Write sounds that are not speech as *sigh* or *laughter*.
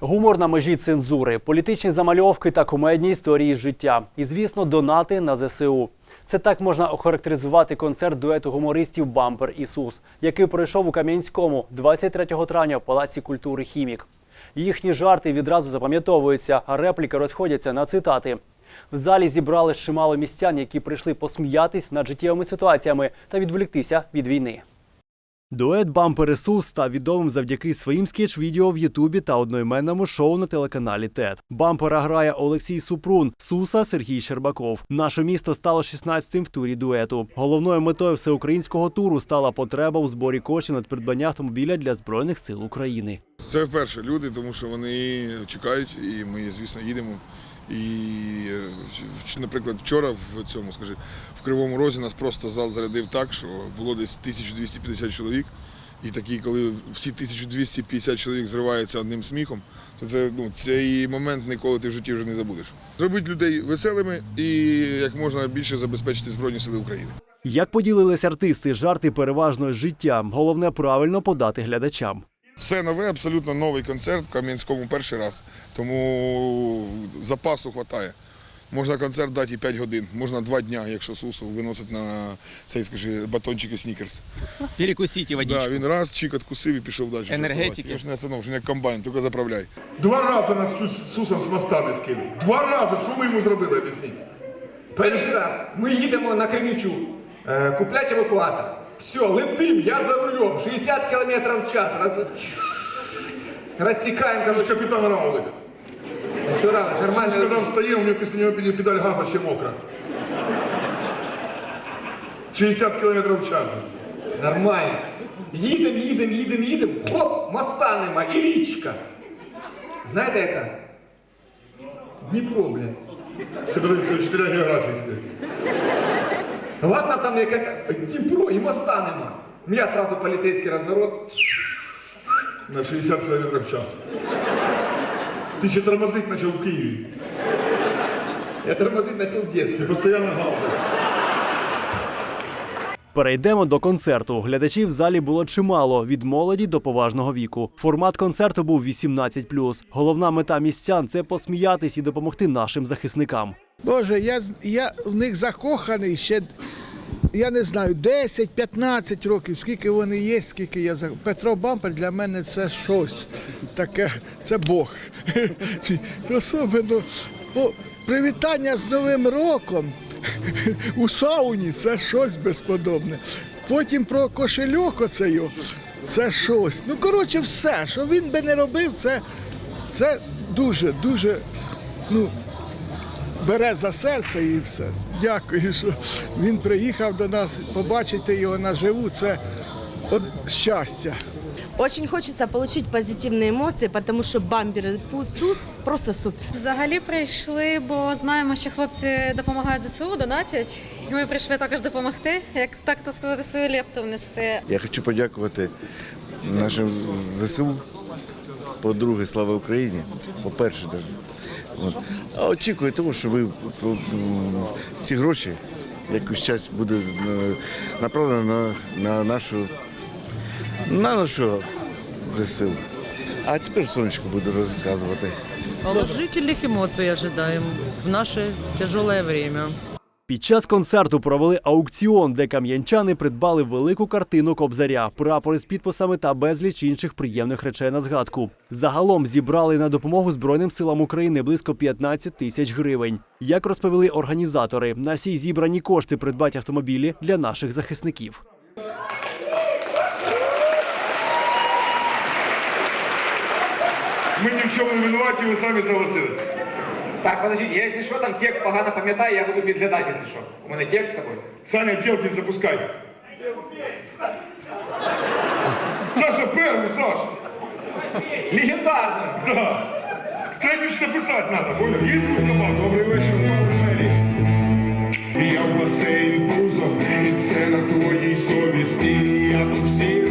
Гумор на межі цензури, політичні замальовки та комедні історії життя. І, звісно, донати на ЗСУ. Це так можна охарактеризувати концерт дуету гумористів Бампер Ісус, який пройшов у Кам'янському 23 травня в Палаці культури Хімік. Їхні жарти відразу запам'ятовуються, а репліки розходяться на цитати. В залі зібрали чимало містян, які прийшли посміятись над життєвими ситуаціями та відволіктися від війни. Дует Бампер Ісус став відомим завдяки своїм скетч-відео в Ютубі та одноіменному шоу на телеканалі ТЕД. Бампера грає Олексій Супрун, Суса Сергій Щербаков. Наше місто стало 16-тим в турі дуету. Головною метою всеукраїнського туру стала потреба у зборі коштів на придбання автомобіля для збройних сил України. Це вперше люди, тому що вони чекають, і ми, звісно, їдемо. І, е, наприклад, вчора в цьому, скажи, в Кривому Розі нас просто зал зарядив так, що було десь 1250 чоловік. І такі, коли всі 1250 чоловік зриваються одним сміхом, то це ну, цей момент ніколи ти в житті вже не забудеш. Зробити людей веселими і як можна більше забезпечити Збройні Сили України. Як поділились артисти, жарти переважно життя. Головне правильно подати глядачам. Все нове, абсолютно новий концерт в Кам'янському перший раз. Тому запасу вистачає. Можна концерт дати і 5 годин, можна 2 дня, якщо Сусу виносить на цей, скажи, батончики снікерс. Перекусите водичку. Да, він раз чик откусив і пішов далі. Енергетики. Я ж не остановиш, він як комбайн, тільки заправляй. Два рази нас чуть з Сусом з мостами скинули. Два рази. Що ми йому зробили, об'ясніть? Перший раз ми їдемо на Кремлівчук, е, куплять евакуатор. Все, летим, я за рулем, 60 км в час. Раз... Рассекаем, короче. капітан Равлик. Що рано, Коли нормально. встає, у нього після нього педаль- педаль газа ще мокра. 60 км в час. Нормально. Їдем, їдем, їдем, їдем. Хоп, моста нема і річка. Знаєте яка? Дніпро, блядь. Це подивіться, вчителя географії. Ладно, там якась Дніпро і моста нема. У мене сразу поліцейський розворот. На 60 км в час. Ти ще тормозить почав в Києві. Я тормозить почав в детстве. Ти постійно галзив. Перейдемо до концерту. Глядачів в залі було чимало від молоді до поважного віку. Формат концерту був 18+. Головна мета містян це посміятись і допомогти нашим захисникам. Боже, я, я в них закоханий ще, я не знаю, 10-15 років, скільки вони є, скільки я за Петро Бампер для мене це щось таке, це Бог. *laughs* Особливо привітання з Новим роком *laughs* у сауні це щось безподобне. Потім про кошельок оцей, це щось. Ну, коротше, все, що він би не робив, це, це дуже, дуже. Ну, бере за серце і все. Дякую, що він приїхав до нас. Побачити його наживу це от щастя. Очень хочется получить позитивные эмоции, потому что бампер и Сус просто супер. Взагалі прийшли, бо знаємо, що хлопці допомагають ЗСУ, донатять. І ми прийшли також допомогти, як так то сказати, свою лепту внести. Я хочу подякувати нашим ЗСУ. По-друге, слава Україні. По-перше, даже. От. А очікую того, що ви ці гроші якусь час буде е, направлено на, на нашу на нашу ЗСУ. А тепер сонечко буду розказувати. Положительных эмоций ожидаем в наше тяжелое время. Під час концерту провели аукціон, де кам'янчани придбали велику картину кобзаря, прапори з підписами та безліч інших приємних речей на згадку. Загалом зібрали на допомогу Збройним силам України близько 15 тисяч гривень. Як розповіли організатори, на всі зібрані кошти придбать автомобілі для наших захисників. Ми ні в чому не винуваті, ви самі согласились. Так, подождіть, я якщо що, там текст погано пам'ятаю, я буду підглядати, якщо що. У мене текст з собою. Саня, Білкін, запускай. Саша, первый, Саша. Легендарно! Да. Третю ж написати треба, понял? Тут команда? Добрий вечір, Мері. Я в басейн пузом, і це на твоїй совісті. Я тут знаю.